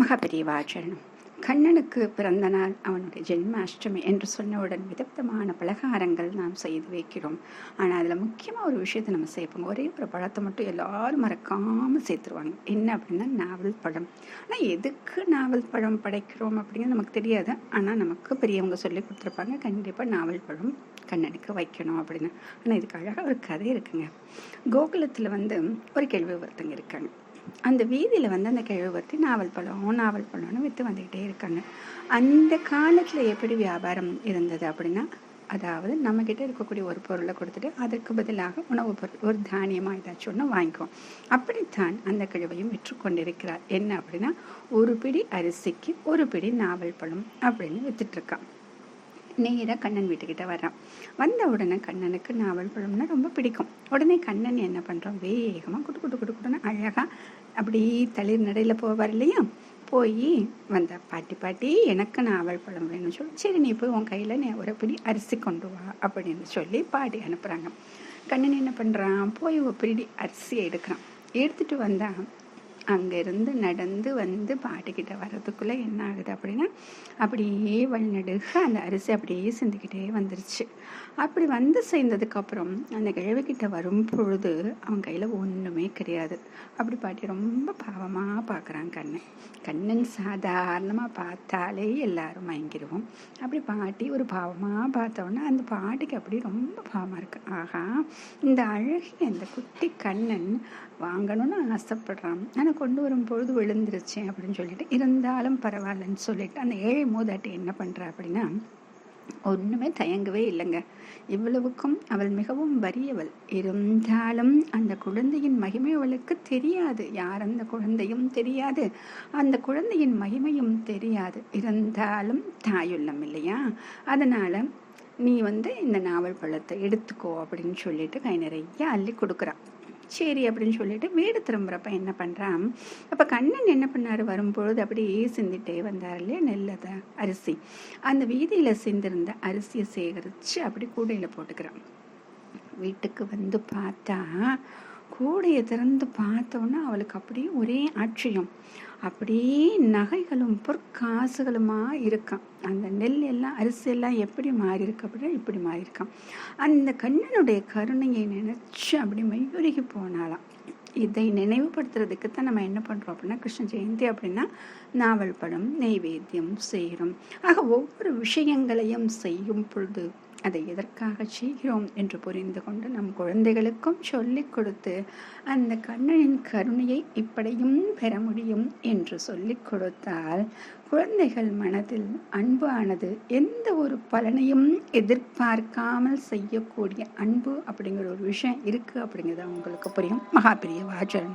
மகாபெரியவாச்சரணம் கண்ணனுக்கு பிறந்த நாள் அவனுடைய ஜென்மாஷ்டமி என்று சொன்னவுடன் விதவிதமான பலகாரங்கள் நாம் செய்து வைக்கிறோம். ஆனால் அதில் முக்கியமாக ஒரு விஷயத்தை நம்ம சேர்ப்போம் ஒரே ஒரு பழத்தை மட்டும் எல்லாரும் மறக்காமல் சேர்த்துருவாங்க. என்ன அப்படின்னா நாவல் பழம். ஆனால் எதுக்கு நாவல் பழம் படைக்கிறோம் அப்படிங்கிறது நமக்கு தெரியாது. ஆனால் நமக்கு பெரியவங்க சொல்லி கொடுத்துருப்பாங்க கண்டிப்பாக நாவல் பழம் கண்ணனுக்கு வைக்கணும் அப்படின்னு. ஆனால் இதுக்கு அழகாக ஒரு கதை இருக்குங்க. கோகுலத்தில் வந்து ஒரு கேள்வி ஒருத்தங்க இருக்காங்க. அந்த வீதியில் வந்து அந்த கிழவர்த்தி நாவல் பழம் நாவல் பழம்னு விற்று வந்துக்கிட்டே இருக்காங்க. அந்த காலத்தில் எப்படி வியாபாரம் இருந்தது அப்படின்னா அதாவது நம்மக்கிட்ட இருக்கக்கூடிய ஒரு பொருளை கொடுத்துட்டு அதற்கு பதிலாக உணவு பொருள் ஒரு தானியமாக ஏதாச்சும் ஒன்று வாங்கிக்குவோம். அப்படித்தான் அந்த கிழவையும் விற்று கொண்டிருக்கிறார். என்ன அப்படின்னா ஒரு பிடி அரிசிக்கு ஒரு பிடி நாவல் பழம் அப்படின்னு விற்றுட்ருக்கான் நேராக கண்ணன் வீட்டுக்கிட்ட வரான் வந்த உடனே கண்ணனுக்கு நாவல் பழம்னா ரொம்ப பிடிக்கும். உடனே கண்ணன் என்ன பண்ணுறான் வேகமாக குட்டு குட்டு குட்டு குட்டுன்னு அழகாக அப்படி தளிர் நடையில் போவார் இல்லையா? போய் வந்த பாட்டி பாட்டி எனக்கு நாவல் பழம் வேணும்னு சொல்லி சரி நீ போய் உன் கையில் நீ ஒரு பிடி அரிசி கொண்டு வா. அப்படின்னு சொல்லி பாட்டி அனுப்புகிறாங்க கண்ணன் என்ன பண்ணுறான் போய் ஒரு பிடி அரிசி எடுக்கிறான். எடுத்துகிட்டு வந்தால் அங்கேருந்து நடந்து வந்து பாட்டிக்கிட்ட வர்றதுக்குள்ளே என்ன ஆகுது அப்படின்னா அப்படியே வழிநடுக அந்த அரிசி அப்படியே சிந்துக்கிட்டே வந்துருச்சு. அப்படி வந்து சேர்ந்ததுக்கப்புறம் அந்த கிழவிக்கிட்ட வரும் பொழுது அவன் கையில் ஒன்றுமே கிடையாது. அப்படி பாட்டி ரொம்ப பாவமாக பார்க்குறான் கண்ணன் கண்ணன் சாதாரணமாக பார்த்தாலே எல்லாரும் வாங்கிடுவோம் அப்படி பாட்டி ஒரு பாவமாக பார்த்தோன்னா அந்த பாட்டிக்கு அப்படி ரொம்ப பாவமாக இருக்கு. ஆகா இந்த அழகிய அந்த குட்டி கண்ணன் வாங்கணும்னு ஆசைப்படுறான். ஆனால் கொண்டு வரும் பொழுது அப்படின்னு சொல்லிட்டு இருந்தாலும் பரவாயில்லன்னு சொல்லிட்டு அந்த ஏழை மூதாட்டி என்ன பண்ணுறா அப்படின்னா ஒன்றுமே தயங்கவே இல்லைங்க. இவ்வளவுக்கும் அவள் மிகவும் வறியவள். இருந்தாலும் அந்த குழந்தையின் மகிமை அவளுக்கு தெரியாது. யார் அந்த குழந்தையும் தெரியாது. அந்த குழந்தையின் மகிமையும் தெரியாது. இருந்தாலும் தாயுள்ளம் இல்லையா? அதனால் நீ வந்து இந்த நாவல் பழத்தை எடுத்துக்கோ அப்படின்னு சொல்லிட்டு கை நிறைய அள்ளி கொடுக்குறான் சரி அப்படின்னு சொல்லிட்டு வீடு திரும்புகிறப்ப என்ன பண்ணுறான் அப்போ கண்ணன் என்ன பண்ணார்? வரும்பொழுது அப்படியே சிந்திட்டே வந்தார் இல்லையா? நெல்லதை அரிசி. அந்த வீதியில் சிந்திருந்த அரிசியை சேகரித்து அப்படி கூடையில் போட்டுக்கிறான். வீட்டுக்கு வந்து பார்த்தா கூடையை திறந்து பார்த்தோன்னா அவளுக்கு அப்படியே ஒரே ஆட்சியம் அப்படியே நகைகளும் பொற்காசுகளுமா இருக்கான் அந்த நெல் எல்லாம் அரிசி எல்லாம் எப்படி மாறியிருக்கு அப்படின்னா இப்படி மாறியிருக்கான் அந்த கண்ணனுடைய கருணையை நினைச்சு அப்படி மையுருகி போனாலாம் இதை நினைவுபடுத்துறதுக்கு தான் நம்ம என்ன பண்ணுறோம் அப்படின்னா கிருஷ்ண ஜெயந்தி அப்படின்னா நாவல் படம் நெய்வேத்தியம் செய்கிறோம் ஆக ஒவ்வொரு விஷயங்களையும் செய்யும் பொழுது அதை எதற்காக செய்கிறோம் என்று புரிந்து கொண்டு நம் குழந்தைகளுக்கும் சொல்லிக் கொடுத்து அந்த கண்ணனின் கருணையை இப்படியும் பெற முடியும் என்று சொல்லிக் கொடுத்தால் குழந்தைகள் மனதில் அன்பு ஆனது எந்த ஒரு பலனையும் எதிர்பார்க்காமல் செய்யக்கூடிய அன்பு அப்படிங்கிற ஒரு விஷயம் இருக்குது அப்படிங்கிறது அவங்களுக்கு புரியும்? மகாபிரிய வாஜன்